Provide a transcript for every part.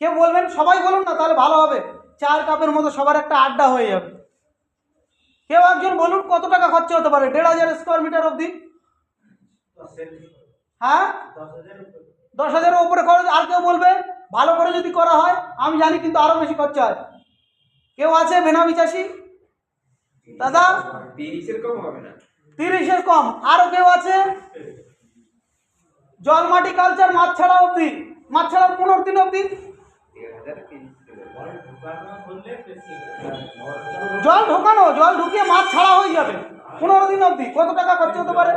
কেউ বলবেন সবাই বলুন না তাহলে ভালো হবে। চার কাপের মতো সবার একটা আড্ডা হয়ে যাবে। কেউ একজন বলুন কত টাকা খরচা হতে পারে? দেড় হাজার স্কোয়ার মিটার অবধি? হ্যাঁ? দশ হাজারের উপরে খরচ আর কেউ বলবে ভালো করে যদি করা হয় আমি জানি কিন্তু আরও বেশি খরচা হয়। কেউ আছে বেনামি চাষি? দাদা? তিরিশের কম হবে না। তিরিশের কম। আরও কেউ আছে? জল মাটি কালচার মাছ ছাড়া অবধি মাছ ছাড়া পনেরো দিন অবধি? জল ঢোকানো, জল ঢুকিয়ে মাছ ছাড়া হয়ে যাবে। পনেরো দিন অবধি। কত টাকা খরচা হতে পারে?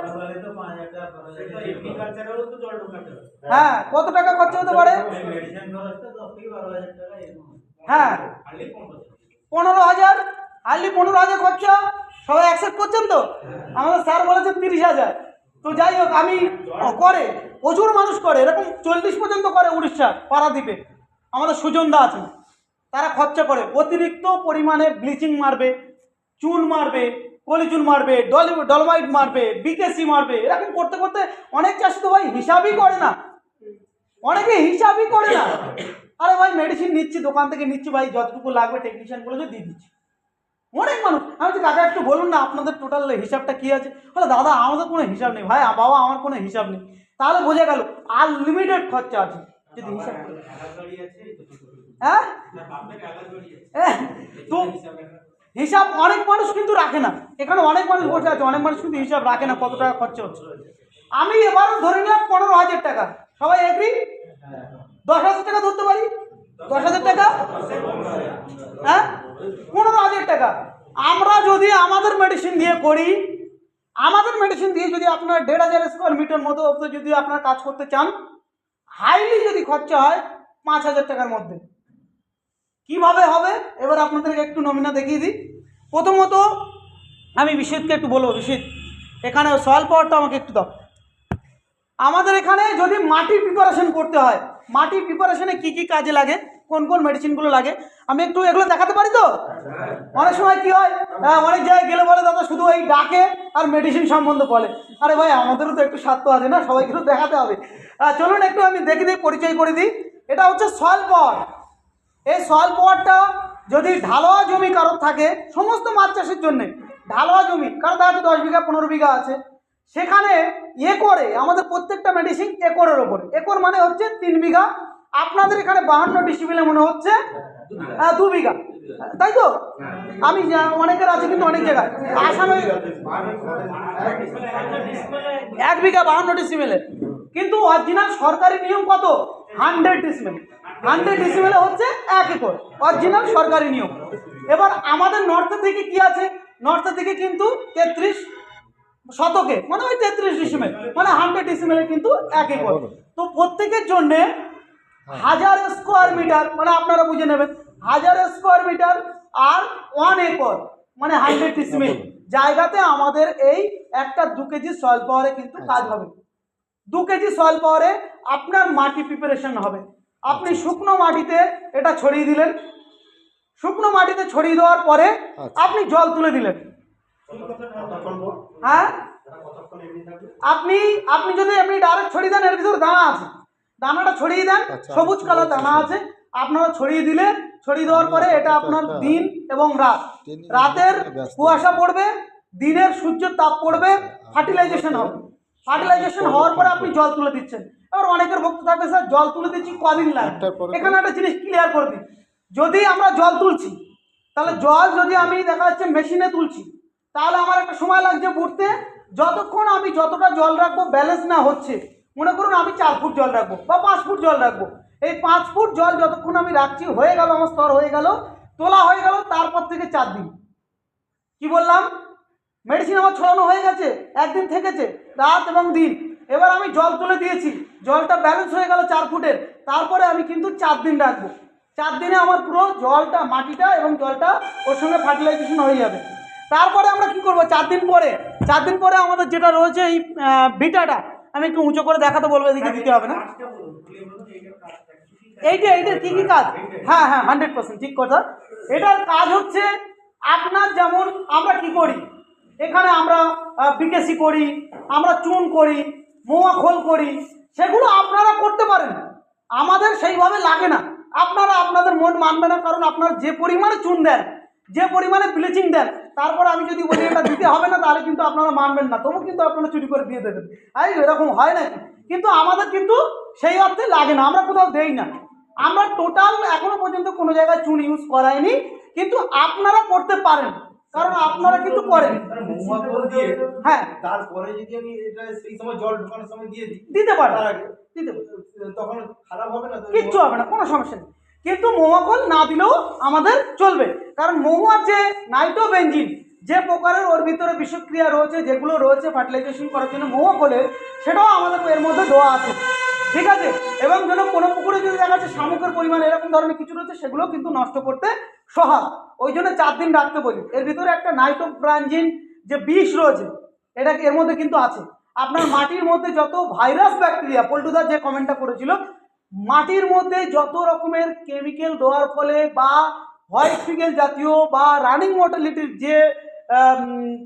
হ্যাঁ কত টাকা খরচা হতে পারে? হ্যাঁ। পনেরো হাজার। হার্লি পনেরো হাজার খরচা। সবাই অ্যাকসেপ্ট করছেন তো? আমাদের স্যার বলেছেন তিরিশ হাজার। তো যাই হোক, আমি করে, প্রচুর মানুষ করে। এরকম চল্লিশ পর্যন্ত করে উড়িষ্যা, পারাদ্বীপে। আমাদের সুজনদা আছে। তারা খরচা করে। অতিরিক্ত পরিমাণে ব্লিচিং মারবে চুন মারবে কলিচুন মারবে, ডল, ডলমাইট মারবে, বিকেসি মারবে। এরকম করতে করতে অনেক চাষি তো ভাই হিসাবই করে না। অনেকে হিসাবই করে না। আরে ভাই মেডিসিন নিচ্ছি, দোকান থেকে নিচ্ছি ভাই, যতটুকু লাগবে টেকনিশিয়ান বলে দিয়ে দিচ্ছি। অনেক মানুষ। আমি বলছি কাকা একটু বলুন না আপনাদের টোটাল হিসাবটা কী আছে? বলে, দাদা, আমাদের কোনো হিসাব নেই। ভাই, বাবা, আমার কোনো হিসাব নেই। তাহলে বোঝা গেল আনলিমিটেড খরচা আছে। যদি হিসাব করি। হ্যাঁ? তো হিসাব অনেক মানুষ কিন্তু রাখে না। এখানে অনেক মানুষ বসে আছে অনেক মানুষ কিন্তু হিসাব রাখে না কত টাকা খরচা হচ্ছে। আমি এবারও ধরে নিলাম পনেরো হাজার টাকা। সবাই এগ্রি দশ হাজার টাকা ধরতে পারি? দশ হাজার টাকা? হ্যাঁ? পনেরো হাজার টাকা। আমরা যদি আমাদের মেডিসিন দিয়ে করি আমাদের মেডিসিন দিয়ে যদি আপনার দেড় হাজার স্কোয়ার মিটার মতো যদি আপনার কাজ করতে চান হাইলি যদি খরচা হয়, পাঁচ হাজার টাকার মধ্যে। কীভাবে হবে? এবার আপনাদেরকে একটু নমুনা দেখিয়ে দিই। প্রথমত, আমি বিশ্বজিৎকে একটু বলব। বিশ্বজিৎ এখানে সয়েল পাওয়ারটা আমাকে একটু দাও। আমাদের এখানে যদি মাটি প্রিপারেশন করতে হয়, মাটি প্রিপারেশনে কি কি কাজে লাগে? কোন কোন মেডিসিনগুলো লাগে? আমি একটু এগুলো দেখাতে পারি তো? অনেক সময় কি হয় হ্যাঁ, অনেক জায়গায় গেলে বলে দাদা শুধু এই ডাকে আর মেডিসিন সম্বন্ধে বলে। আরে ভাই আমাদেরও তো একটু স্বার্থ আছে না সবাইকে তো দেখাতে হবে। চলুন একটু আমি দেখে দিই পরিচয় করে দিই। এটা হচ্ছে সয়েল পাওয়ার এই সয়েল পাওয়ারটা যদি ঢালোয়া জমি কারোর থাকে সমস্ত মাছ চাষের জন্যে ঢালোয়া জমি কারণ দেখা দশ বিঘা পনেরো বিঘা আছে সেখানে একরে আমাদের প্রত্যেকটা মেডিসিন একরের ওপর। একর মানে হচ্ছে তিন বিঘা আপনাদের এখানে বাহান্ন ডিসিমিলে মনে হচ্ছে দু বিঘা। তাই তো? আমি অনেকের আছে কিন্তু অনেক জায়গায়। আসামে এক বিঘা বাহান্ন ডিসিমেলে কিন্তু অরিজিনাল সরকারি নিয়ম কত? হান্ড্রেড ডিসিমেল হান্ড্রেড ডিসিমেলে হচ্ছে এক একর। অরিজিনাল সরকারি নিয়ম। এবার আমাদের নর্থের থেকে কি আছে? নর্থের থেকে কিন্তু তেত্রিশ শতকে মানে ওই তেত্রিশ ডিসিমেল মানে হান্ড্রেড ডিসিমেলে কিন্তু এক একর। তো প্রত্যেকের জন্যে হাজার স্কোয়ার মিটার মানে আপনারা বুঝে নেবেন হাজার স্কোয়ার মিটার আর ওয়ান একর মানে হান্ড্রেড ডিসিমেল জায়গাতে আমাদের এই একটা দু কেজি সয়েল পাওয়ারে কিন্তু কাজ হবে। দু কেজি সয়েল পাওয়ারে আপনার মাটি প্রিপারেশন হবে। আপনি শুকনো মাটিতে এটা ছড়িয়ে দিলেন। শুকনো মাটিতে ছড়িয়ে দেওয়ার পরে আপনি জল তুলে দিলেন। হ্যাঁ? আপনি আপনি যদি এমনি ডাইরেক্ট ছড়িয়ে দেন এর ভিতরে দানা আছে। দানাটা ছড়িয়ে দেন সবুজ কালার দানা আছে আপনারা ছড়িয়ে দিলে ছড়িয়ে দেওয়ার পরে এটা আপনার দিন এবং রাত। রাতের কুয়াশা পড়বে দিনের সূর্যের তাপ পড়বে ফার্টিলাইজেশন হবে। ফার্টিলাইজেশন হওয়ার পরে আপনি জল তুলে দিচ্ছেন। এবার অনেকের ভক্ত থাকবে স্যার জল তুলে দিচ্ছি কদিন লাগে? এখানে একটা জিনিস ক্লিয়ার করে দিই। যদি আমরা জল তুলছি তাহলে জল যদি আমি দেখা যাচ্ছে মেশিনে তুলছি তাহলে আমার একটা সময় লাগছে বুড়তে যতক্ষণ আমি যতটা জল রাখব ব্যালেন্স না হচ্ছে। মনে করুন আমি চার ফুট জল রাখব বা পাঁচ ফুট জল রাখব। এই পাঁচ ফুট জল যতক্ষণ আমি রাখছি, হয়ে গেল আমার স্তর, হয়ে গেল, তোলা হয়ে গেল, তারপর থেকে চার দিন। কি বললাম? মেডিসিন আমার ছড়ানো হয়ে গেছে, একদিন থেকেছে, রাত এবং দিন। এবার আমি জল তুলে দিয়েছি, জলটা ব্যালেন্স হয়ে গেল চার ফুটের, তারপরে আমি কিন্তু চার দিন রাখব। চার দিনে আমার পুরো জলটা, মাটিটা এবং জলটা ওর সঙ্গে ফার্টিলাইজেশন হয়ে যাবে। তারপরে আমরা কি করব? চার দিন পরে, চার দিন পরে আমাদের যেটা রয়েছে এই বিটাটা আমি একটু উঁচু করে দেখাতে বলব এদিকে দিতে হবে না। এইটা এইটার কী? কী কাজ। হ্যাঁ হ্যাঁ হান্ড্রেড পার্সেন্ট ঠিক কথা। এটার কাজ হচ্ছে আপনার যেমন আমরা কি করি? এখানে আমরা বিকেসি করি আমরা চুন করি মোয়া খোল করি সেগুলো আপনারা করতে পারেন। আমাদের সেইভাবে লাগে না। আপনারা আপনাদের মন মানবে না কারণ আপনারা যে পরিমাণে চুন দেন যে পরিমাণে ব্লিচিং দেন তারপর আমি যদি বলি এটা দিতে হবে না তাহলে কিন্তু আপনারা মানবেন না। তবু কিন্তু আপনারা চুরি করে দিয়ে দেবেন। আই এরকম হয় না কিন্তু আমাদের কিন্তু সেই অর্থে লাগে না আমরা কোথাও দেই না। আমরা টোটাল এখনও পর্যন্ত কোনো জায়গায় চুন ইউজ করাইনি কিন্তু আপনারা করতে পারেন। কারণ আপনারা কিন্তু করেন। হ্যাঁ। তারপরে যদি আমি এটা সেই সময় জল ঢোকানোর সময় দিয়ে দিই দিতে পারেন। দিতে তখন খারাপ হবে না? কিচ্ছু হবে না কোনো সমস্যা নেই। কিন্তু মহুয়াকল না দিলেও আমাদের চলবে। কারণ মহুয়ার যে নাইট্রোবেঞ্জিন যে প্রকারের ওর ভিতরে বিষক্রিয়া রয়েছে, যেগুলো রয়েছে ফার্টিলাইজেশন করার জন্য মহুয়াকলের সেটাও আমাদের এর মধ্যে দেওয়া আছে। ঠিক আছে? এবং যেন কোনো পুকুরে যদি দেখা যাচ্ছে শামুকের পরিমাণ এরকম ধরনের কিছু রয়েছে, সেগুলো কিন্তু নষ্ট করতে সহায় ওই জন্য চার দিন রাখতে বলি। এর ভিতরে একটা নাইট্রোব্রাঞ্জিন যে বিষ রয়েছে, এটা এর মধ্যে কিন্তু আছে। আপনার মাটির মধ্যে যত ভাইরাস ব্যাকটেরিয়া, পল্টুদার যে কমেন্টটা করেছিল মাটির মধ্যে যত রকমের কেমিক্যাল দেওয়ার ফলে বা হোয়াইট ফিগেল জাতীয় বা রানিং মর্টালিটির যে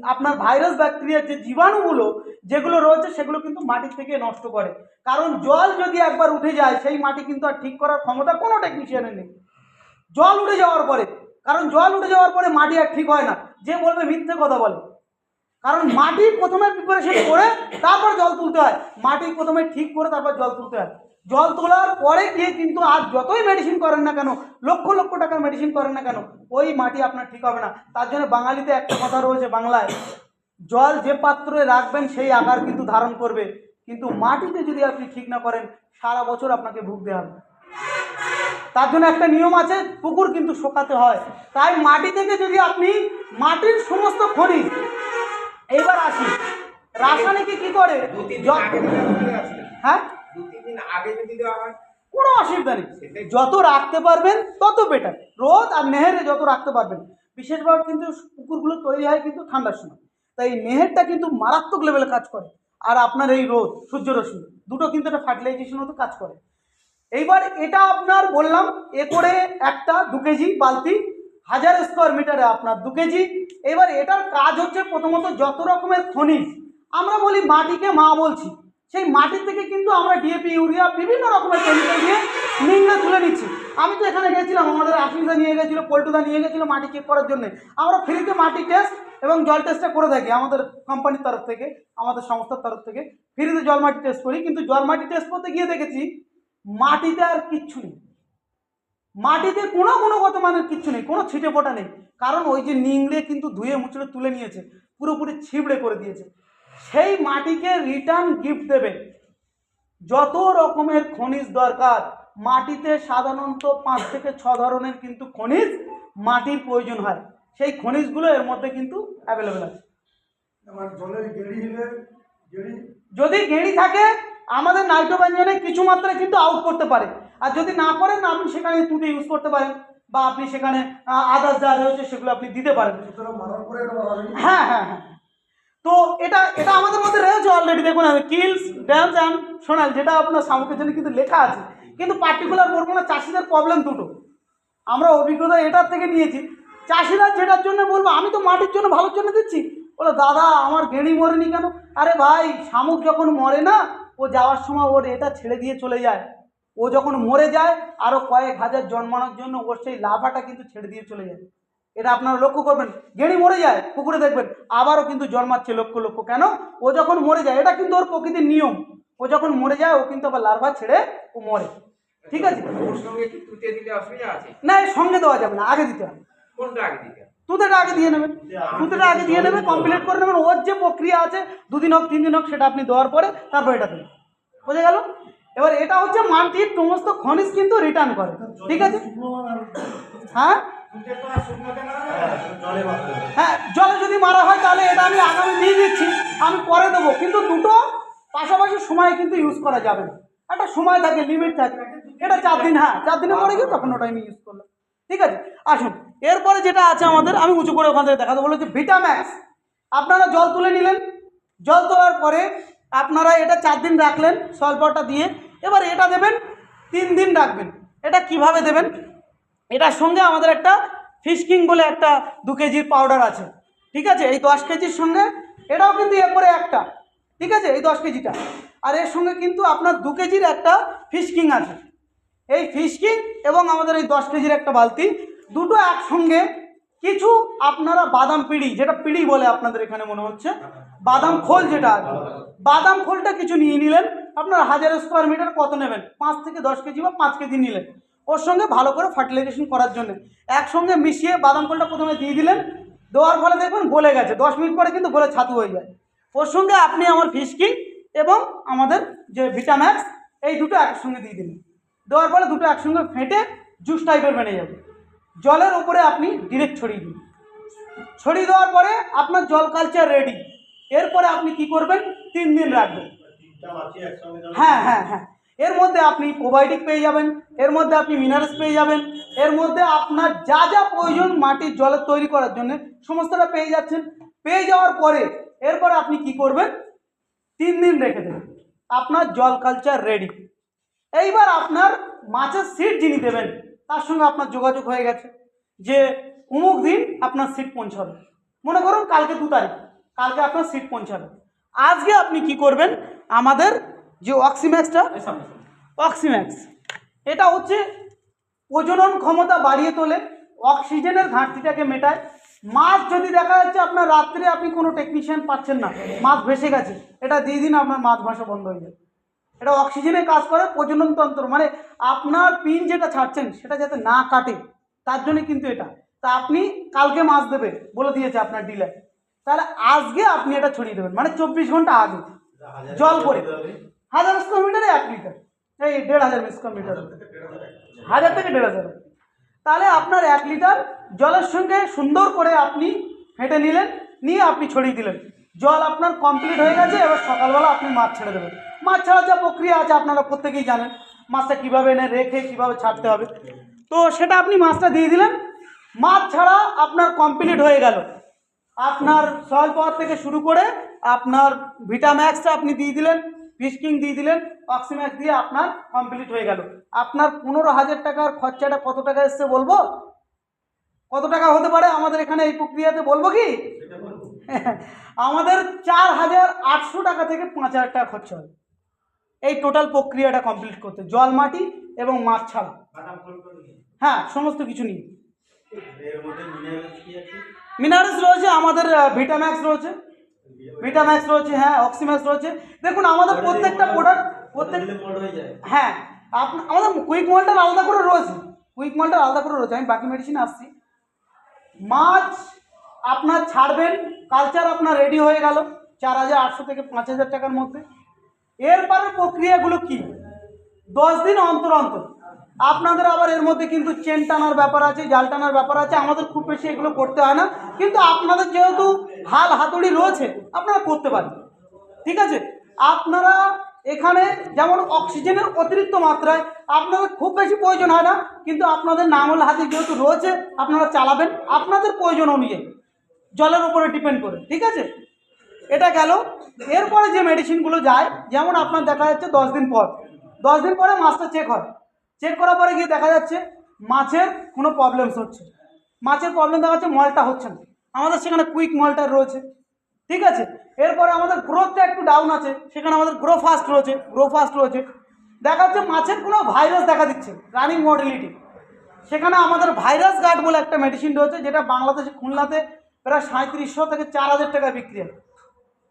আপনার ভাইরাস ব্যাকটেরিয়ার যে জীবাণুগুলো যেগুলো রয়েছে সেগুলো কিন্তু মাটি থেকে নষ্ট করে। কারণ জল যদি একবার উঠে যায়, সেই মাটি কিন্তু আর ঠিক করার ক্ষমতা কোনো টেকনিশিয়ানের নেই। জল উঠে যাওয়ার পরে, কারণ জল উঠে যাওয়ার পরে মাটি আর ঠিক হয় না। যে বলবে মিথ্যে কথা বলে। কারণ মাটি প্রথমে প্রিপারেশন করে তারপর জল তুলতে হয়। মাটি প্রথমে ঠিক করে তারপর জল তুলতে হয়। জল তোলার পরে গিয়ে কিন্তু আর যতই মেডিসিন করেন না কেন লক্ষ লক্ষ টাকার মেডিসিন করেন না কেন ওই মাটি আপনার ঠিক হবে না। তার জন্য বাঙালিতে একটা কথা রয়েছে বাংলায় জল যে পাত্রে রাখবেন সেই আকার কিন্তু ধারণ করবে। কিন্তু মাটিতে যদি আপনি ঠিক না করেন সারা বছর আপনাকে ভুগতে হবে। তার জন্য একটা নিয়ম আছে পুকুর কিন্তু শোকাতে হয়। তাই মাটি থেকে যদি আপনি মাটির সমস্ত খনিজ এইবার আসি রাসায়নিকে কি করে। হ্যাঁ? দু তিন দিন আগে যদি দেওয়া হয় কোনো অসুবিধা নেই। যত রাখতে পারবেন তত বেটার রোদ আর নেহেরে যত রাখতে পারবেন। বিশেষভাবে কিন্তু পুকুরগুলো তৈরি হয় কিন্তু ঠান্ডার সময়। তাই এই নেহেরটা কিন্তু মারাত্মক লেভেলে কাজ করে। আর আপনার এই রোদ সূর্যরশ্মি দুটো কিন্তু একটা ফার্টিলাইজেশন মতো কাজ করে। এইবার এটা আপনার বললাম এ করে একটা দু কেজি বালতি হাজার স্কোয়ার মিটারে আপনার দু কেজি। এবার এটার কাজ হচ্ছে প্রথমত যত রকমের খনিজ আমরা বলি মাটিকে মা বলছি। সেই মাটি থেকে কিন্তু আমরা ডিএপি ইউরিয়া, বিভিন্ন রকমের কেমিক্যাল দিয়ে নিংড়ে তুলে নিচ্ছি। আমি তো এখানে গেছিলাম, আমাদের আশিদা নিয়ে গেছিল, পল্টুদা নিয়ে গেছিল মাটি চেক করার জন্য। আমরা ফ্রিতে মাটি টেস্ট এবং জল টেস্টটা করে থাকি আমাদের কোম্পানির তরফ থেকে, আমাদের সংস্থার তরফ থেকে। ফ্রিতে জল মাটি টেস্ট করি, কিন্তু জল মাটি টেস্ট করতে গিয়ে দেখেছি, মাটিতে আর কিচ্ছু নেই। মাটিতে কোনো গুণগত মানের কিচ্ছু নেই, কোনো ছিটে ফোটা নেই। কারণ ওই যে নিংড়ে কিন্তু ধুয়ে মুচড়ে তুলে নিয়েছে, পুরোপুরি ছিবড়ে করে দিয়েছে। সেই মাটিকে রিটার্ন গিফট দেবে। যত রকমের খনিজ দরকার মাটিতে সাধারণত পাঁচ থেকে ছ ধরনের কিন্তু খনিজ মাটির প্রয়োজন হয়। সেই খনিজগুলো এর মধ্যে কিন্তু অ্যাভেলেবেল আছে। যদি গেঁড়ি থাকে আমাদের নাইট্রোবেঞ্জনে কিছু মাত্রায় কিন্তু আউট করতে পারে। আর যদি না করেন আপনি সেখানে তুঁতে ইউজ করতে পারেন বা আপনি সেখানে আদার্স যা রয়েছে সেগুলো আপনি দিতে পারেন। হ্যাঁ হ্যাঁ হ্যাঁ। তো এটা এটা আমাদের মধ্যে রয়েছে অলরেডি দেখুন আমি কিলস ড্যান্স অ্যান্ড সোনাল যেটা আপনার শামুকের জন্য কিন্তু লেখা আছে। কিন্তু পার্টিকুলার বলব না, চাষিদের প্রবলেম দুটো। আমরা অভিজ্ঞতা এটার থেকে নিয়েছি। চাষিরা যেটার জন্য বলব, আমি তো মাটির জন্য ভালোর জন্য দিচ্ছি। বলে, দাদা, আমার গেঁড়ি মরেনি কেন? আরে ভাই, শামুক যখন মরে না, ও যাওয়ার সময় ওর এটা ছেড়ে দিয়ে চলে যায়। ও যখন মরে যায় আরও কয়েক হাজার জন্মানোর জন্য ওর সেই লাভাটা কিন্তু ছেড়ে দিয়ে চলে যায়। এটা আপনারা লক্ষ্য করবেন গেঁড়ি মরে যায় পুকুরে দেখবেন আবারও কিন্তু জন্মাচ্ছে লক্ষ লক্ষ। কেন? ও যখন মরে যায় এটা কিন্তু ওর প্রকৃতির নিয়ম। ও যখন মরে যায় ও কিন্তু আবার লার্ভা ছেড়ে ও মরে। ঠিক আছে? না সঙ্গে দেওয়া যাবে না আগে দিতে হবে। কোনটা আগে দিতে তুতেটা আগে দিয়ে নেবেন। তুতেটা আগে দিয়ে নেবে কমপ্লিট করে নেবেন। ওর যে প্রক্রিয়া আছে দুদিন হোক তিন দিন হোক সেটা আপনি দেওয়ার পরে তারপর এটা দেবেন। বোঝা গেল? এবার এটা হচ্ছে মাটির সমস্ত খনিজ কিন্তু রিটার্ন করে। ঠিক আছে? হ্যাঁ? হ্যাঁ জলে যদি মারা হয় তাহলে এটা আমি আগামী দিয়ে দিচ্ছি আমি পরে দেবো। কিন্তু দুটো পাশাপাশি সময় কিন্তু ইউজ করা যাবে না। একটা সময় থাকে লিমিট থাকে। এটা চার দিন হ্যাঁ চার দিনে পরে গিয়ে তখন ওটা আমি ইউজ করলাম। ঠিক আছে? আসুন এরপরে যেটা আছে আমাদের আমি উঁচু করে ওখান থেকে দেখাতে বলো যে ভিটাম্যাক্স আপনারা জল তুলে নিলেন। জল তোলার পরে আপনারা এটা চার দিন রাখলেন সলপাটা দিয়ে। এবার এটা দেবেন তিন দিন রাখবেন। এটা কীভাবে দেবেন? এটার সঙ্গে আমাদের একটা ফিশকিং বলে একটা দু কেজির পাউডার আছে। ঠিক আছে? এই দশ কেজির সঙ্গে, এটাও কিন্তু এরপরে একটা। ঠিক আছে? এই দশ কেজিটা। আর এর সঙ্গে কিন্তু আপনার দু কেজির একটা ফিশকিং আছে। এই ফিশ কিং এবং আমাদের এই দশ কেজির একটা বালতি দুটো একসঙ্গে কিছু আপনারা বাদাম পিড়ি, যেটা পিড়ি বলে আপনাদের এখানে মনে হচ্ছে, বাদাম খোল যেটা আছে, বাদাম খোলটা কিছু নিয়ে নিলেন। আপনার হাজার স্কোয়ার মিটার কত নেবেন? পাঁচ থেকে দশ কেজি বা পাঁচ কেজি নিলেন। ওর সঙ্গে ভালো করে ফার্টিলাইজেশন করার জন্য। একসঙ্গে মিশিয়ে বাদাম কলটা প্রথমে দিয়ে দিলেন দেওয়ার ফলে দেখবেন গলে গেছে। দশ মিনিট পরে কিন্তু গলে ছাতু হয়ে যায়। ওর সঙ্গে আপনি আমার ফিশ কিং এবং আমাদের যে ভিটাম্যাক্স এই দুটো একসঙ্গে দিয়ে দিলেন। দেওয়ার ফলে দুটো একসঙ্গে ফেটে জুস টাইপের বেরিয়ে যাবে। জলের উপরে আপনি ডিরেক্ট ছড়িয়ে দিন। ছড়িয়ে দেওয়ার পরে আপনার জল কালচার রেডি এরপরে আপনি কি করবেন? তিন দিন রাখবেন। হ্যাঁ হ্যাঁ হ্যাঁ। এর মধ্যে আপনি প্রোবায়োটিক পেয়ে যাবেন, এর মধ্যে আপনি মিনারেলস পেয়ে যাবেন, এর মধ্যে আপনার যা যা প্রয়োজন মাটির জলের তৈরি করার জন্য সমস্তটা পেয়ে যাচ্ছেন। পেয়ে যাওয়ার পরে এরপরে আপনি কি করবেন? তিন দিন রেখে দেবেন। আপনার জল কালচার রেডি এইবার আপনার মাছের সিট যিনি দেবেন, তার সঙ্গে আপনার যোগাযোগ হয়ে গেছে যে অমুক দিন আপনার সিট পৌঁছাবে। মনে করুন কালকে দু তারিখ, কালকে আপনার সিট পৌঁছাবে। আজকে আপনি কি করবেন? আমাদের যে অক্সিম্যাক্সটা? অক্সিম্যাক্স। এটা হচ্ছে প্রজনন ক্ষমতা বাড়িয়ে তোলে অক্সিজেনের ঘাটতিটাকে মেটায়। মাছ যদি দেখা যাচ্ছে আপনার রাত্রে আপনি কোনো টেকনিশিয়ান পাচ্ছেন না মাছ ভেসে গেছে এটা দিয়ে দিন আপনার মাছ ভাসা বন্ধ হয়ে যাবে। এটা অক্সিজেনে কাজ করে প্রজনন তন্ত্র মানে আপনার পিন যেটা ছাড়ছেন সেটা যাতে না কাটে তার জন্য কিন্তু এটা। তা আপনি কালকে মাছ দেবে বলে দিয়েছে আপনার ডিলার। তাহলে আজকে আপনি এটা ছড়িয়ে দেবেন মানে চব্বিশ ঘণ্টা আগে জল করে। হাজার স্কোয়ার মিটারে এক লিটার। এই দেড় হাজার স্কোয়ার মিটার হাজার থেকে দেড় হাজার। তাহলে আপনার এক লিটার জলের সঙ্গে সুন্দর করে আপনি ফেটে নিলেন, নিয়ে আপনি ছড়িয়ে দিলেন। জল আপনার কমপ্লিট হয়ে গেছে, এবার সকালবেলা আপনি মাছ ছেড়ে দেবেন। মাছ ছাড়ার যা প্রক্রিয়া আছে আপনারা প্রত্যেকেই জানেন, মাছটা কীভাবে এনে রেখে কীভাবে ছাড়তে হবে। তো সেটা আপনি মাছটা দিয়ে দিলেন। মাছ ছাড়া আপনার কমপ্লিট হয়ে গেল। আপনার সয়েল পাওয়ার থেকে শুরু করে আপনার ভিটাম্যাক্সটা আপনি দিয়ে দিলেন। ফিশকিং দিয়ে দিলেন অক্সিম্যাক্স দিয়ে আপনার কমপ্লিট হয়ে গেল। আপনার পনেরো হাজার টাকার খরচাটা কত টাকা এসছে বলব? কত টাকা হতে পারে আমাদের এখানে এই প্রক্রিয়াতে বলব কি? আমাদের চার হাজার আটশো টাকা থেকে পাঁচ হাজার টাকা খরচা হবে। এই টোটাল প্রক্রিয়াটা কমপ্লিট করতে। জল মাটি এবং মাছ ছাড়া। হ্যাঁ সমস্ত কিছু নিয়ে। মিনারেলস রয়েছে আমাদের ভিটাম্যাক্স রয়েছে। ভিটাম্যাক্স রয়েছে হ্যাঁ অক্সিম্যাক্স রয়েছে। দেখুন আমাদের প্রত্যেকটা প্রোডাক্ট প্রত্যেক হ্যাঁ আপ- আমাদের কুইক মলটার আলাদা করে রয়েছে। কুইক মলটার আলাদা করে রয়েছে। আমি বাকি মেডিসিন আসছি। মাছ আপনার ছাড়বেন কালচার আপনার রেডি হয়ে গেল। চার হাজার আটশো থেকে পাঁচ হাজার টাকার মধ্যে। এরপরের প্রক্রিয়াগুলো কি? দশ দিন অন্তর অন্তর। আপনাদের আবার এর মধ্যে কিন্তু চেন টানার ব্যাপার আছে, জাল টানার ব্যাপার আছে, আমাদের খুব বেশি এগুলো করতে হয় না। কিন্তু আপনাদের যেহেতু হাল হাতুড়ি রয়েছে, আপনারা করতে পারেন। ঠিক আছে? আপনারা এখানে যেমন অক্সিজেনের অতিরিক্ত মাত্রায় আপনাদের খুব বেশি প্রয়োজন হয় না, কিন্তু আপনাদের নাঙল হাতে যেহেতু রয়েছে, আপনারা চালাবেন আপনাদের প্রয়োজন অনুযায়ী। জলের উপরে ডিপেন্ড করে, ঠিক আছে? এটা গেল। এরপরে যে মেডিসিনগুলো যায়, যেমন আপনার দেখা যাচ্ছে দশ দিন পর। দশ দিন পরে মাছটা চেক হয়। চেক করার পরে গিয়ে দেখা যাচ্ছে মাছের কোনো প্রবলেমস হচ্ছে মাছের প্রবলেম দেখা যাচ্ছে মলটা হচ্ছে না। আমাদের সেখানে কুইক মলটা রয়েছে। ঠিক আছে? এরপরে আমাদের গ্রোথটা একটু ডাউন আছে। সেখানে আমাদের গ্রো ফাস্ট রয়েছে গ্রো ফাস্ট রয়েছে। দেখা যাচ্ছে মাছের কোনো ভাইরাস দেখা দিচ্ছে রানিং মডেলিটি সেখানে আমাদের ভাইরাস গার্ড বলে একটা মেডিসিন রয়েছে, যেটা বাংলাদেশে খুলনাতে প্রায় সাঁত্রিশশো থেকে চার হাজার টাকায় বিক্রি হয়।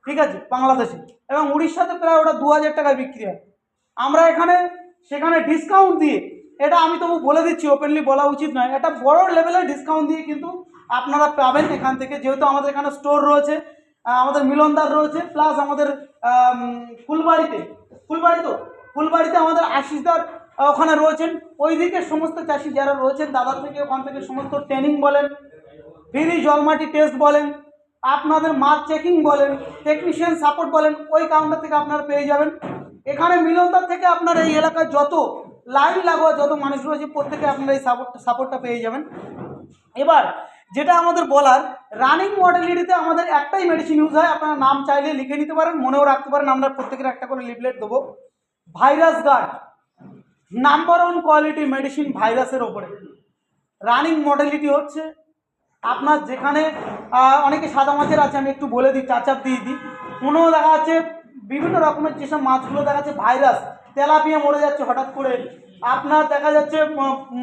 ঠিক আছে? বাংলাদেশে। এবং উড়িষ্যাতে প্রায় ওটা দু হাজার টাকায় বিক্রি হয়। আমরা এখানে সেখানে ডিসকাউন্ট দিয়ে, এটা আমি তবু বলে দিচ্ছি ওপেনলি বলা উচিত নয় এটা বড় লেভেলের ডিসকাউন্ট দিয়ে কিন্তু আপনারা পাবেন এখান থেকে, যেহেতু আমাদের এখানে স্টোর রয়েছে আমাদের মিলনদার রয়েছে প্লাস আমাদের ফুলবাড়িতে, ফুলবাড়ি তো, ফুলবাড়িতে আমাদের আশিসদার ওখানে রয়েছেন। ওই দিকে সমস্ত চাষি যারা রয়েছেন দাদার থেকে ওখান থেকে সমস্ত ট্রেনিং বলেন ফ্রি জলমাটি টেস্ট বলেন, আপনাদের মাছ চেকিং বলেন টেকনিশিয়ান সাপোর্ট বলেন, ওই কাউন্টার থেকে আপনারা পেয়ে যাবেন। এখানে মিলনদার থেকে আপনার এই এলাকায় যত লাইন লাগোয়া, যত মানুষ রয়েছে, প্রত্যেকে আপনারা এই সাপোর্ট সাপোর্টটা পেয়ে যাবেন। এবার যেটা আমাদের বলার রানিং মডেলিটিতে আমাদের একটাই মেডিসিন ইউজ হয়। আপনারা নাম চাইলে লিখে নিতে পারেন, মনেও রাখতে পারেন, আমরা প্রত্যেকের একটা করে লিফলেট দেবো। Virus guard number one quality medicine ভাইরাসের ওপরে। রানিং মডেলিটি হচ্ছে, আপনার যেখানে অনেকে সাদা মাছের আছে, আমি একটু বলে দিই চাচাপ দিয়ে দিই। কোনো দেখা যাচ্ছে বিভিন্ন রকমের যেসব মাছগুলো দেখা যাচ্ছে ভাইরাস, তেলাপিয়া মরে যাচ্ছে হঠাৎ করে। আপনার দেখা যাচ্ছে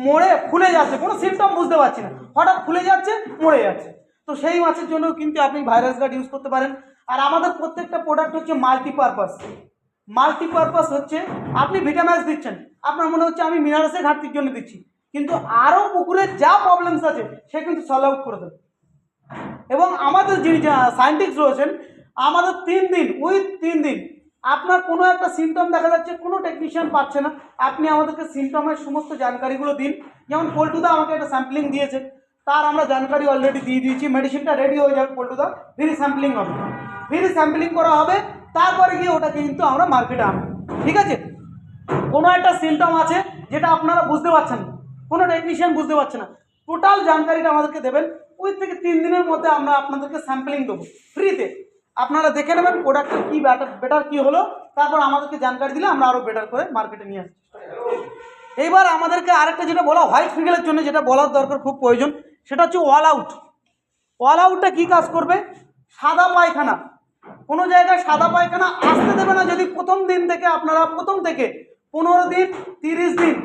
মরে ফুলে যাচ্ছে, কোনো সিমটম বুঝতে পারছি না। হঠাৎ ফুলে যাচ্ছে, মরে যাচ্ছে। তো সেই মাছের জন্য কিন্তু আপনি ভাইরাস গার্ড ইউজ করতে পারেন। আর আমাদের প্রত্যেকটা প্রোডাক্ট হচ্ছে মাল্টিপারপাস মাল্টিপারপাস হচ্ছে, আপনি ভিটামিনস দিচ্ছেন। আপনার মনে হচ্ছে আমি মিনারেসের ঘাটতির জন্য দিচ্ছি। কিন্তু আরও পুকুরের যা প্রবলেমস আছে, সে কিন্তু সলভ করে দেবে। এবং আমাদের যিনি সায়েন্টিস্ট রয়েছেন আমাদের তিন দিন, ওই তিন দিন। আপনার কোনো একটা সিমটম দেখা যাচ্ছে, কোনো টেকনিশিয়ান পাচ্ছে না। আপনি আমাদেরকে সিমটমের সমস্ত জানকারিগুলো দিন। যেমন পল্টুদা আমাকে একটা স্যাম্পলিং দিয়েছে। তার আমরা জানকারি অলরেডি দিয়ে দিয়েছি। মেডিসিনটা রেডি হয়ে যাবে পল্টুদা। ফ্রি স্যাম্পলিং হবে। ফ্রি স্যাম্পলিং করা হবে। তারপরে গিয়ে ওটাকে কিন্তু আমরা মার্কেটে আনব। ঠিক আছে? কোনো একটা সিমটম আছে যেটা আপনারা বুঝতে পারছেন না। কোনো টেকনিশিয়ান বুঝতে পারছে না। টোটাল জানকারিটা আমাদেরকে দেবেন। ওই থেকে তিন দিনের মধ্যে আমরা আপনাদেরকে স্যাম্পলিং দেবো। ফ্রিতে আপনারা দেখে নেবেন প্রোডাক্টের কী বেটার বেটার কী হলো, তারপর আমাদেরকে জানকারি দিলে আমরা আরও বেটার করে মার্কেটে নিয়ে আসছি এইবার আমাদেরকে আরেকটা যেটা বলা হোয়াইট ফিগেলের জন্য, যেটা বলার দরকার, খুব প্রয়োজন, সেটা হচ্ছে অল আউট অল আউটটা কী কাজ করবে? সাদা পায়খানা। কোনো জায়গায় সাদা পায়খানা আসতে দেবে না যদি প্রথম দিন থেকে আপনারা, প্রথম থেকে পনেরো দিন, তিরিশ দিন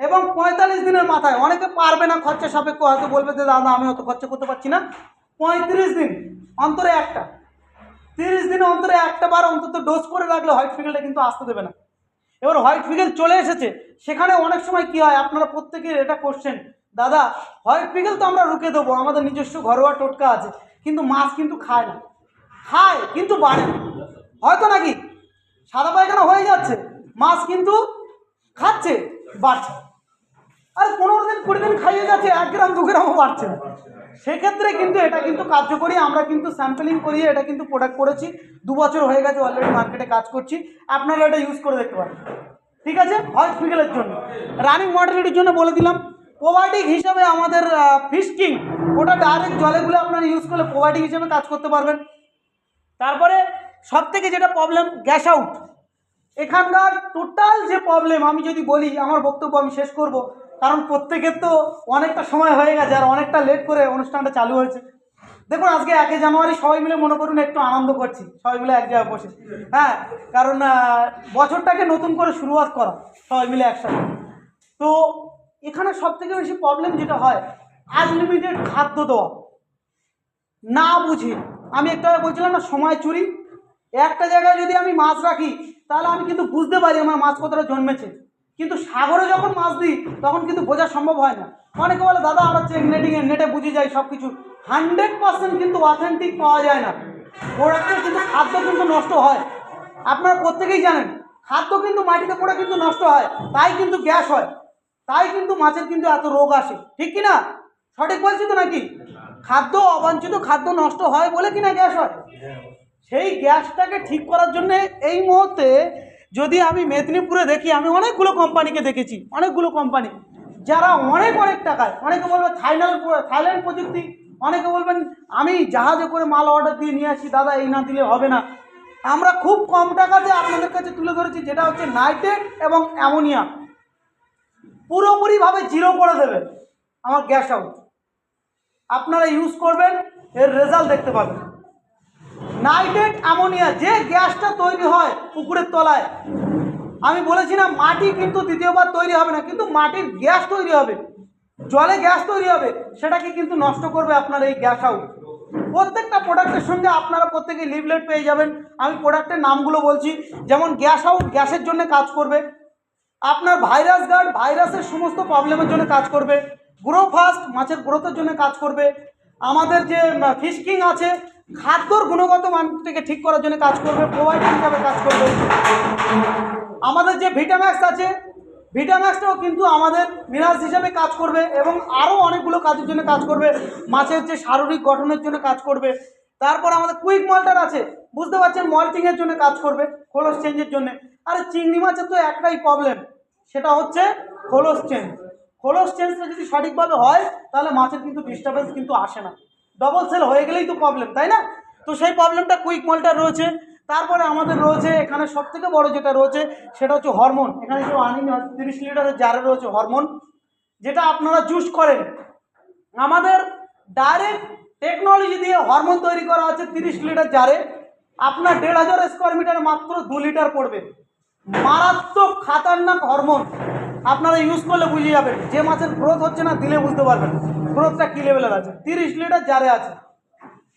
এবং পঁয়তাল্লিশ দিনের মাথায়, অনেকে পারবে না খরচা সাপেক্ষ, হয়তো বলবে যে, দাদা, আমি অত খরচা করতে পারছি না। পঁয়ত্রিশ দিন, অন্তরে একটা। তিরিশ দিন অন্তরে একটা বার অন্তত ডোজ করে রাখলে হোয়াইট ফিগেলটা কিন্তু আসতে দেবে না। এবার হোয়াইট ফিগেল চলে এসেছে, সেখানে অনেক সময় কি হয়, আপনারা প্রত্যেকের এটা করছেন দাদা হোয়াইট ফিগেল তো আমরা রুখে দেবো, আমাদের নিজস্ব ঘরোয়া টোটকা আছে, কিন্তু মাছ কিন্তু খায় না। খায়, কিন্তু বাড়ে হয়তো নাকি? সাদা পায়খানা হয়ে যাচ্ছে, মাছ কিন্তু খাচ্ছে, বাড়ছে। আর পনেরো দিন, কুড়ি দিন খাইয়ে যাচ্ছে, এক গ্রাম, দু গ্রামও বাড়ছে না। সেক্ষেত্রে কিন্তু এটা কিন্তু কার্যকরী, আমরা কিন্তু স্যাম্পলিং করিয়ে এটা কিন্তু প্রোডাক্ট করেছি। দু বছর হয়ে গেছে অলরেডি মার্কেটে কাজ করছি। আপনারা এটা ইউজ করে দেখতে পারেন। ঠিক আছে? হোয়াইট ফিগেলের জন্য। রানিং মডেলিটির জন্য বলে দিলাম। প্রোবায়োটিক হিসাবে আমাদের ফিশকিং ওটা ডাইরেক্ট জলে গুলে আপনারা ইউজ করলে প্রোবায়োটিক হিসেবে কাজ করতে পারবেন। তারপরে সব থেকে যেটা প্রবলেম গ্যাস আউট এখানকার টোটাল যে প্রবলেম আমি যদি বলি, আমার বক্তব্য আমি শেষ করব। কারণ প্রত্যেকের তো অনেকটা সময় হয়ে গেছে আর অনেকটা লেট করে অনুষ্ঠানটা চালু হয়েছে। দেখুন, আজকে একে জানুয়ারি সবাই মিলে মনে করুন একটু আনন্দ করছি, সবাই মিলে এক জায়গায় বসে। হ্যাঁ কারণ বছরটাকে নতুন করে শুরুয়াত করা, সবাই মিলে একসাথে। তো এখানে সব থেকে বেশি প্রবলেম যেটা হয় আনলিমিটেড খাদ্য দেওয়া। না বুঝি, আমি একটু বলছিলাম না, সময় চুরি। একটা জায়গায় যদি আমি মাছ রাখি, তাহলে আমি কিন্তু বুঝতে পারি আমার মাছ কতটা জন্মেছে। কিন্তু সাগরে যখন মাছ দিই, তখন কিন্তু বোঝা সম্ভব হয় না। অনেকে বলে, দাদা, আমরা চেক নেটিংয়ে নেটে বুঝে যাই সব কিছু হান্ড্রেড পার্সেন্ট কিন্তু অথেন্টিক পাওয়া যায় না। প্রোডাক্টের কিন্তু খাদ্য কিন্তু নষ্ট হয়। আপনারা প্রত্যেকেই জানেন, খাদ্য কিন্তু মাটিতে পড়ে কিন্তু নষ্ট হয়, তাই কিন্তু গ্যাস হয়। তাই কিন্তু মাছের কিন্তু এত রোগ আসে। ঠিক কি না সঠিক বলছি তো নাকি? খাদ্য অবাঞ্ছিত, খাদ্য নষ্ট হয় বলে কিনা গ্যাস হয়? সেই গ্যাসটাকে ঠিক করার জন্য এই মুহূর্তে যদি আমি মেদিনীপুরে দেখি, আমি অনেকগুলো কোম্পানিকে দেখেছি, অনেকগুলো কোম্পানি। যারা অনেক অনেক টাকায়, অনেকে বলবে থাইল্যান্ড থাইল্যান্ড প্রযুক্তি, অনেকে বলবেন, আমি জাহাজে করে মাল অর্ডার দিয়ে নিয়ে আসি, দাদা, এই না দিলে হবে না। আমরা খুব কম টাকাতে আপনাদের কাছে তুলে ধরেছি, যেটা হচ্ছে নাইট্রেট এবং অ্যামোনিয়া। পুরোপুরিভাবে জিরো করে দেবে আমার গ্যাস আউট আপনারা ইউজ করবেন, এর রেজাল্ট দেখতে পাবেন। নাইট্রেট অ্যামোনিয়া, যে গ্যাসটা তৈরি হয় পুকুরের তলায়। আমি বলেছি না, মাটি কিন্তু দ্বিতীয়বার তৈরি হবে না, কিন্তু মাটির গ্যাস তৈরি হবে। জলে গ্যাস তৈরি হবে, সেটাকে কিন্তু নষ্ট করবে আপনার এই গ্যাস আউট প্রত্যেকটা প্রোডাক্টের সঙ্গে আপনারা প্রত্যেকে লিভলেট পেয়ে যাবেন। আমি প্রোডাক্টের নামগুলো বলছি, যেমন গ্যাস আউট গ্যাসের জন্য কাজ করবে, আপনার ভাইরাস গার্ড ভাইরাসের সমস্ত প্রবলেমের জন্য কাজ করবে, গ্রো ফাস্ট মাছের গ্রোথের জন্য কাজ করবে, আমাদের যে ফিশকিং আছে খাদ্যর গুণগত মানটাকে ঠিক করার জন্য কাজ করবে প্রোভাইডিং হিসাবে কাজ করবে। আমাদের যে ভিটাম্যাক্স আছে ভিটাম্যাক্সটাও কিন্তু আমাদের মিনারেলস হিসাবে কাজ করবে এবং আরও অনেকগুলো কাজের জন্য কাজ করবে। মাছের যে শারীরিক গঠনের জন্য কাজ করবে। তারপর আমাদের কুইক মল্টার আছে, বুঝতে পারছেন? মল্টিংয়ের জন্য কাজ করবে, খোলস চেঞ্জের জন্য। আরে চিংড়ি মাছের তো একটাই প্রবলেম সেটা হচ্ছে খোলস চেঞ্জ খোলস চেঞ্জটা যদি সঠিকভাবে হয়, তাহলে মাছের কিন্তু ডিস্টারবেন্স কিন্তু আসে না। ডবল সেল হয়ে গেলেই তো প্রবলেম তাই না? তো সেই প্রবলেমটা কুইক মল্টার রয়েছে। তারপরে আমাদের রয়েছে, এখানে সব থেকে বড় যেটা রয়েছে, সেটা হচ্ছে হরমোন এখানে যে আনি তিরিশ লিটারের জারে রয়েছে হরমোন যেটা আপনারা জুস করেন। আমাদের ডাইরেক্ট টেকনোলজি দিয়ে হরমোন তৈরি করা আছে তিরিশ লিটার জারে আপনার দেড় হাজার স্কোয়ার মিটার মাত্র দু লিটার পড়বে। মারাত্মক খাতারনাক হরমোন আপনারা ইউজ করলে বুঝে যাবেন। যে মাছের গ্রোথ হচ্ছে না, দিলে বুঝতে পারবেন গ্রোথটা কী লেভেলের আছে? তিরিশ লিটার জারে আছে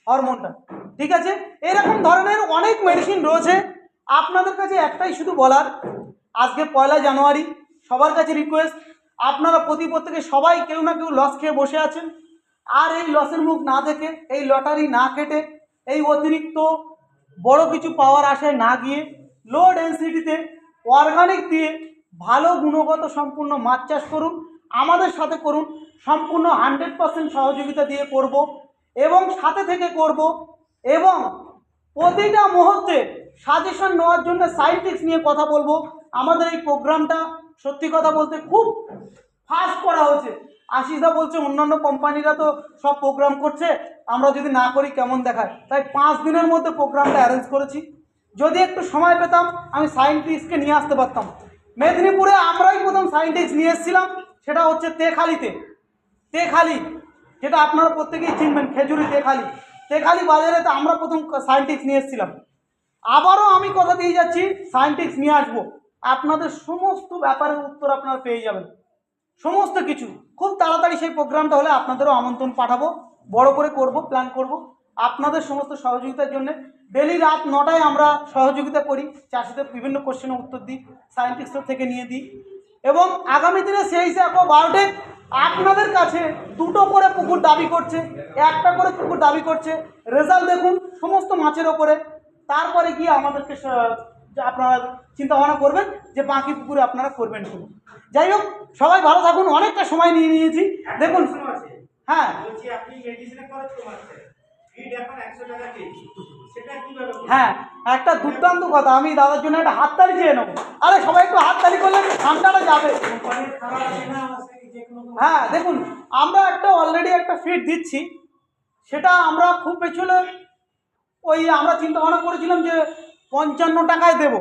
হরমোনটা ঠিক আছে? এরকম ধরনের অনেক মেডিসিন রয়েছে। আপনাদের কাছে একটাই শুধু বলার, আজকে পয়লা জানুয়ারি, সবার কাছে রিকোয়েস্ট আপনারা প্রতি প্রত্যেকে সবাই কেউ না কেউ লস খেয়ে বসে আছেন। আর এই লসের মুখ না দেখে, এই লটারি না কেটে, এই অতিরিক্ত বড় কিছু পাওয়ার আশায় না গিয়ে লো ডেন্সিটিতে অর্গানিক দিয়ে ভালো গুণগত সম্পূর্ণ মাছ চাষ করুন। আমাদের সাথে করুন। সম্পূর্ণ হান্ড্রেড পার্সেন্ট সহযোগিতা দিয়ে করব এবং সাথে থেকে করব এবং প্রতিটা মুহূর্তে সাজেশন নেওয়ার জন্য সাইন্টিক্স নিয়ে কথা বলব। আমাদের এই প্রোগ্রামটা সত্যি কথা বলতে খুব ফাস্ট করা হয়েছে। আশিসদা বলছে, অন্যান্য কোম্পানিরা তো সব প্রোগ্রাম করছে, আমরা যদি না করি কেমন দেখায়? তাই পাঁচ দিনের মধ্যে প্রোগ্রামটা অ্যারেঞ্জ করেছি। যদি একটু সময় পেতাম, আমি সায়েন্টিস্টকে নিয়ে আসতে পারতাম। মেদিনীপুরে আমরাই প্রথম সায়েন্টিস্ট নিয়ে এসেছিলাম। সেটা হচ্ছে তেখালিতে। তেখালি, যেটা আপনারা প্রত্যেকেই চিনবেন, খেজুরি তেখালি। তেখালি বাজারে তো আমরা প্রথম সায়েন্টিস্ট নিয়ে এসেছিলাম। আবারও আমি কথা দিয়ে যাচ্ছি সায়েন্টিস্ট নিয়ে আসব। আপনাদের সমস্ত ব্যাপারের উত্তর আপনারা পেয়ে যাবেন। সমস্ত কিছু। খুব তাড়াতাড়ি সেই প্রোগ্রামটা হলে আপনাদেরও আমন্ত্রণ পাঠাবো। বড় করে করব প্ল্যান করব। আপনাদের সমস্ত সহযোগিতার জন্য ডেলি রাত নটায় আমরা সহযোগিতা করি। চাষিদের বিভিন্ন কোশ্চেনের উত্তর দিই সায়েন্টিস্টদের থেকে নিয়ে দিই। এবং আগামী দিনে সেই হিসাবে বারোটে আপনাদের কাছে দুটো করে পুকুর দাবি করছে, একটা করে পুকুর দাবি করছে। রেজাল্ট দেখুন সমস্ত মাছের ওপরে। তারপরে গিয়ে আমাদেরকে আপনারা চিন্তা ভাবনা করবেন যে বাকি পুকুরে আপনারা করবেন কিনা যাই হোক, সবাই ভালো থাকুন। অনেকটা সময় নিয়ে নিয়েছি। দেখুন হ্যাঁ। হ্যাঁ একটা দুর্দান্ত কথা। আমি দাদার জন্য একটা হাততালি চেয়ে নেব। আরে সবাই একটু হাততালি করলে ঠান্ডাটা যাবে। হ্যাঁ দেখুন আমরা একটা অলরেডি একটা ফিড দিচ্ছি। সেটা আমরা খুব হলে ওই আমরা চিন্তা ভাবনা করেছিলাম যে পঞ্চান্ন টাকায় দেব।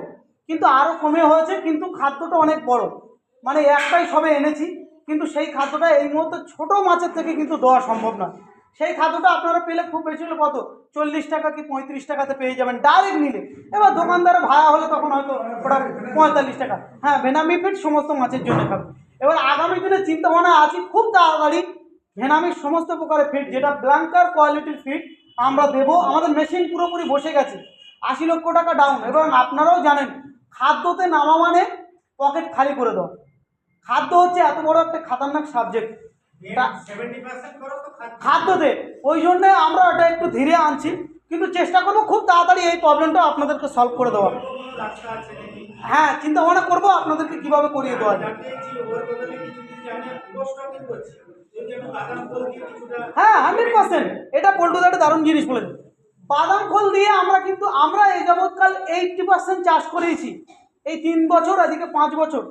কিন্তু আরও কমে হয়েছে কিন্তু খাদ্যটা অনেক বড়। মানে একটাই সবে এনেছি কিন্তু সেই খাদ্যটা এই মুহূর্তে ছোটো মাছের থেকে কিন্তু দেওয়া সম্ভব না সেই খাদ্যটা আপনারা পেলে খুব বেশি হলে কত? চল্লিশ টাকা কি পঁয়ত্রিশ টাকাতে পেয়ে যাবেন ডাইরেক্ট নিলে। এবার দোকানদারে ভাড়া হলে তখন হয়তো ওটা পঁয়তাল্লিশ টাকা। হ্যাঁ ভেনামি ফিট সমস্ত মাছের জন্য খাবে। এবার আগামী দিনে চিন্তা ভাবনা আছি খুব তাড়াতাড়ি। ভেনামির সমস্ত প্রকারের ফিট যেটা ব্ল্যাঙ্কার কোয়ালিটির ফিট আমরা দেব। আমাদের মেশিন পুরোপুরি বসে গেছে। আশি লক্ষ টাকা ডাউন এবং আপনারাও জানেন, খাদ্যতে নামা মানে পকেট খালি করে দাও খাদ্য হচ্ছে এত বড় একটা খাতারনাক সাবজেক্ট খাদ্য। খাদ্যতে ওই জন্যে আমরা ওটা একটু ধীরে আনছি। কিন্তু চেষ্টা করব খুব তাড়াতাড়ি এই প্রবলেমটা আপনাদেরকে সলভ করে রাস্তা আছে নাকি হ্যাঁ চিন্তা ভাবনা করব আপনাদেরকে কীভাবে করিয়ে দেওয়া যায়। হ্যাঁ হান্ড্রেড পার্সেন্ট এটা পল্টুদা একটা দারুণ জিনিস বলেছে। বাদাম খোল দিয়ে আমরা কিন্তু আমরা এই যাবৎকাল এইটটি পার্সেন্ট চাষ করেছি। এই তিন বছর এদিকে পাঁচ বছর।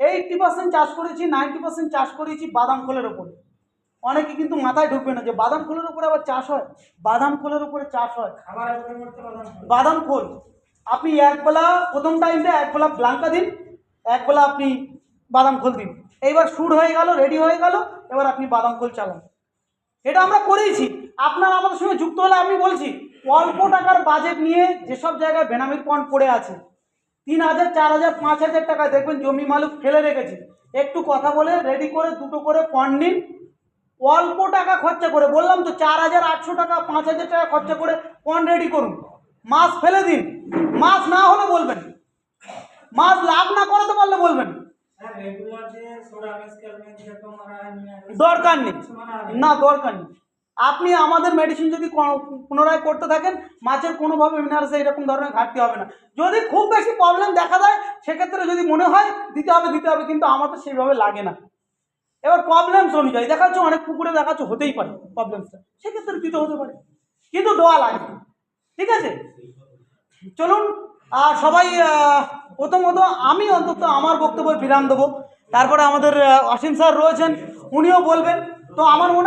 এইটটি পার্সেন্ট চাষ করেছি নাইনটি পার্সেন্ট চাষ করেছি বাদাম খোলের ওপরে। অনেকে কিন্তু মাথায় ঢুকবে না যে বাদাম খোলের উপরে আবার চাষ হয়? বাদাম খোলের উপরে চাষ হয়। বাদাম খোল। আপনি একবেলা প্রথম টাইমটা একবেলা ব্লাঙ্কা দিন একবেলা আপনি বাদাম খোল দিন। এইবার শুট হয়ে গেল রেডি হয়ে গেল এবার আপনি বাদাম খোল চালান। এটা আমরা করেইছি। আপনার আমাদের সঙ্গে যুক্ত হলে আমি বলছি অল্প টাকার বাজেট নিয়ে যেসব জায়গায় বেনামির পয়েন্ট পড়ে আছে তিন হাজার চার হাজার পাঁচ হাজার টাকা। দেখবেন জমি মালুক ফেলে রেখেছি। একটু কথা বলে রেডি করে দুটো করে পয়েন্ট নিন। অল্প টাকা খরচা করে বললাম তো চার হাজার আটশো টাকা পাঁচ হাজার টাকা খরচা করে পয়েন্ট রেডি করুন। মাছ ফেলে দিন। মাছ না হলে বলবেন। মাছ লাভ না করাতে পারলে বলবেন। হ্যাঁ দরকার নেই। না দরকার নেই। আপনি আমাদের মেডিসিন যদি পুনরায় করতে থাকেন, মাছের কোনোভাবে মিনারেলসে এরকম ধরনের ঘাটতি হবে না। যদি খুব বেশি প্রবলেম দেখা দেয়, সেক্ষেত্রে যদি মনে হয়, দিতে হবে দিতে হবে, কিন্তু আমার তো সেইভাবে লাগে না। এবার প্রবলেমস অনুযায়ী, দেখা যাচ্ছে অনেক পুকুরে দেখা যাচ্ছে হতেই পারে প্রবলেমসটা সেক্ষেত্রে দিতে হতে পারে। কিন্তু দোয়া লাগে। ঠিক আছে? চলুন আর সবাই প্রথমত আমি অন্তত আমার বক্তব্য বিরাম দেবো। তারপরে আমাদের অসীম স্যার রয়েছেন, উনিও বলবেন। তো আমার মনে